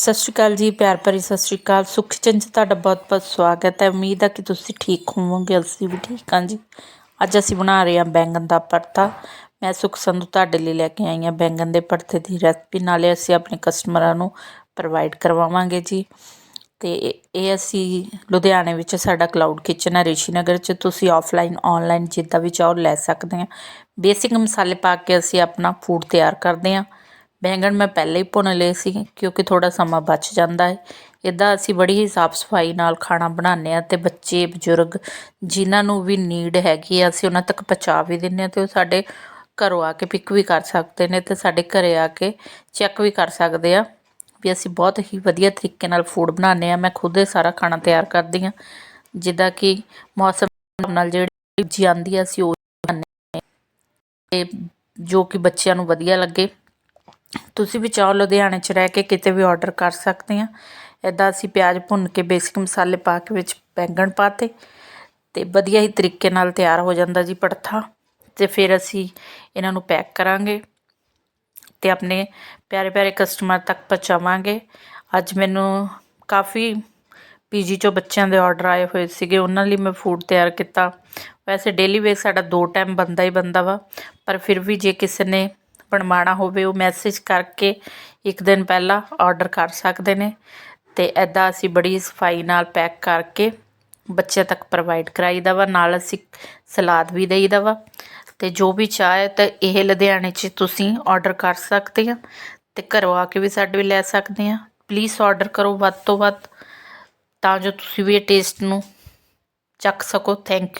ਸਤਿ ਸ਼੍ਰੀ ਅਕਾਲ ਜੀ, ਪਿਆਰ ਭਰੀ ਸਤਿ ਸ਼੍ਰੀ ਅਕਾਲ। ਸੁਖ ਚੰਦ 'ਚ ਤੁਹਾਡਾ ਬਹੁਤ ਬਹੁਤ ਸਵਾਗਤ ਹੈ। ਉਮੀਦ ਹੈ ਕਿ ਤੁਸੀਂ ਠੀਕ ਹੋਵੋਗੇ, ਅਸੀਂ ਵੀ ਠੀਕ ਹਾਂ ਜੀ। ਅੱਜ ਅਸੀਂ ਬਣਾ ਰਹੇ ਹਾਂ ਬੈਂਗਣ ਦਾ ਪਰਤਾ ਮੈਂ ਸੁਖ ਸੰਧੂ ਤੁਹਾਡੇ ਲਈ ਲੈ ਕੇ ਆਈ ਹਾਂ ਬੈਂਗਣ ਦੇ ਪਰਤੇ ਦੀ ਰੈਸਪੀ। ਨਾਲੇ ਅਸੀਂ ਆਪਣੇ ਕਸਟਮਰਾਂ ਨੂੰ ਪ੍ਰੋਵਾਈਡ ਕਰਵਾਵਾਂਗੇ ਜੀ। ਤੇ ਇਹ ਅਸੀਂ ਲੁਧਿਆਣੇ ਵਿੱਚ ਸਾਡਾ ਕਲਾਊਡ ਕਿਚਨ ਹੈ ਰਿਸ਼ੀ ਨਗਰ 'ਚ। ਤੁਸੀਂ ਆਫਲਾਈਨ ਆਨਲਾਈਨ ਜਿੱਦਾਂ ਵੀ ਚਾਹੋ, ਲੈ ਸਕਦੇ ਆ ਬੇਸਿਕ ਮਸਾਲੇ ਪਾ ਕੇ ਅਸੀਂ ਆਪਣਾ ਫੂਡ ਤਿਆਰ ਕਰਦੇ ਹਾਂ। ਬੈਂਗਣ ਮੈਂ ਪਹਿਲਾਂ ਹੀ ਭੁੰਨ ਲਏ ਸੀ ਕਿਉਂਕਿ ਥੋੜ੍ਹਾ ਸਮਾਂ ਬਚ ਜਾਂਦਾ ਹੈ ਇੱਦਾਂ ਅਸੀਂ ਬੜੀ ਹੀ ਸਾਫ਼ ਸਫ਼ਾਈ ਨਾਲ ਖਾਣਾ ਬਣਾਉਂਦੇ ਹਾਂ ਅਤੇ ਬੱਚੇ, ਬਜ਼ੁਰਗ ਜਿਨ੍ਹਾਂ ਨੂੰ ਵੀ ਨੀਡ ਹੈਗੀ ਆ, ਅਸੀਂ ਉਹਨਾਂ ਤੱਕ ਪਹੁੰਚਾ ਵੀ ਦਿੰਦੇ ਹਾਂ ਅਤੇ ਉਹ ਸਾਡੇ ਘਰੋਂ ਆ ਕੇ ਪਿਕ ਵੀ ਕਰ ਸਕਦੇ ਨੇ ਅਤੇ ਸਾਡੇ ਘਰੇ ਆ ਕੇ ਚੈੱਕ ਵੀ ਕਰ ਸਕਦੇ ਆ ਵੀ ਅਸੀਂ ਬਹੁਤ ਹੀ ਵਧੀਆ ਤਰੀਕੇ ਨਾਲ ਫੂਡ ਬਣਾਉਂਦੇ ਆ ਮੈਂ ਖੁਦ ਇਹ ਸਾਰਾ ਖਾਣਾ ਤਿਆਰ ਕਰਦੀ ਆ ਜਿੱਦਾਂ ਕਿ ਮੌਸਮ ਨਾਲ ਜਿਹੜੀ ਸਬਜ਼ੀ ਆਉਂਦੀ ਆ, ਅਸੀਂ ਉਹ ਬਣਾਉਂਦੇ ਤੇ ਜੋ ਕਿ ਬੱਚਿਆਂ ਨੂੰ ਵਧੀਆ ਲੱਗੇ। ਤੁਸੀਂ ਵੀ ਚਾਹੋ ਲੁਧਿਆਣੇ 'ਚ ਰਹਿ ਕੇ ਕਿਤੇ ਵੀ ਆਰਡਰ ਕਰ ਸਕਦੇ ਆ। ਇੱਦਾਂ ਅਸੀਂ ਪਿਆਜ਼ ਭੁੰਨ ਕੇ ਬੇਸਿਕ ਮਸਾਲੇ ਪਾ ਕੇ ਵਿੱਚ ਬੈਂਗਣ ਪਾਤੇ ਤੇ ਵਧੀਆ ਹੀ ਤਰੀਕੇ ਨਾਲ ਤਿਆਰ ਹੋ ਜਾਂਦਾ ਜੀ ਪੜਥਾ ਤੇ ਫਿਰ ਅਸੀਂ ਇਹਨਾਂ ਨੂੰ ਪੈਕ ਕਰਾਂਗੇ ਤੇ ਆਪਣੇ ਪਿਆਰੇ ਪਿਆਰੇ ਕਸਟਮਰ ਤੱਕ ਪਹੁੰਚਾਵਾਂਗੇ। ਅੱਜ ਮੈਨੂੰ ਕਾਫੀ ਪੀਜੀ ਚੋਂ ਬੱਚਿਆਂ ਦੇ ਆਰਡਰ ਆਏ ਹੋਏ ਸੀਗੇ, ਉਹਨਾਂ ਲਈ ਮੈਂ ਫੂਡ ਤਿਆਰ ਕੀਤਾ। ਵੈਸੇ ਡੇਲੀ ਵੇਸ ਸਾਡਾ ਦੋ ਟਾਈਮ ਬੰਦਾ ਹੀ ਬੰਦਾ ਵਾ, ਪਰ ਫਿਰ ਵੀ ਜੇ ਕਿਸੇ ਨੇ ਬਣਵਾਉਣਾ ਹੋਵੇ, ਉਹ ਮੈਸੇਜ ਕਰਕੇ ਇੱਕ ਦਿਨ ਪਹਿਲਾਂ ਆਰਡਰ ਕਰ ਸਕਦੇ ਨੇ। ਤੇ ਐਦਾਂ ਅਸੀਂ ਬੜੀ ਸਫ਼ਾਈ ਨਾਲ ਪੈਕ ਕਰਕੇ ਬੱਚਿਆਂ ਤੱਕ ਪ੍ਰੋਵਾਈਡ ਕਰਾਈਦਾ ਵਾ, ਨਾਲ ਅਸੀਂ ਸਲਾਦ ਵੀ ਦੇਈਦਾ ਵਾ। ਤੇ ਜੋ ਵੀ ਚਾਹੇ ਤਾਂ ਇਹ ਲੁਧਿਆਣੇ 'ਚ ਤੁਸੀਂ ਆਰਡਰ ਕਰ ਸਕਦੇ ਆ ਤੇ ਘਰੋਂ ਆ ਕੇ ਵੀ ਸਾਡੇ ਵੀ ਲੈ ਸਕਦੇ ਆ। ਪਲੀਜ਼ ਆਰਡਰ ਕਰੋ ਵੱਧ ਤੋਂ ਵੱਧ ਤਾਂ ਜੋ ਤੁਸੀਂ ਵੀ ਇਹ ਟੇਸਟ ਨੂੰ ਚੱਖ ਸਕੋ। Thank you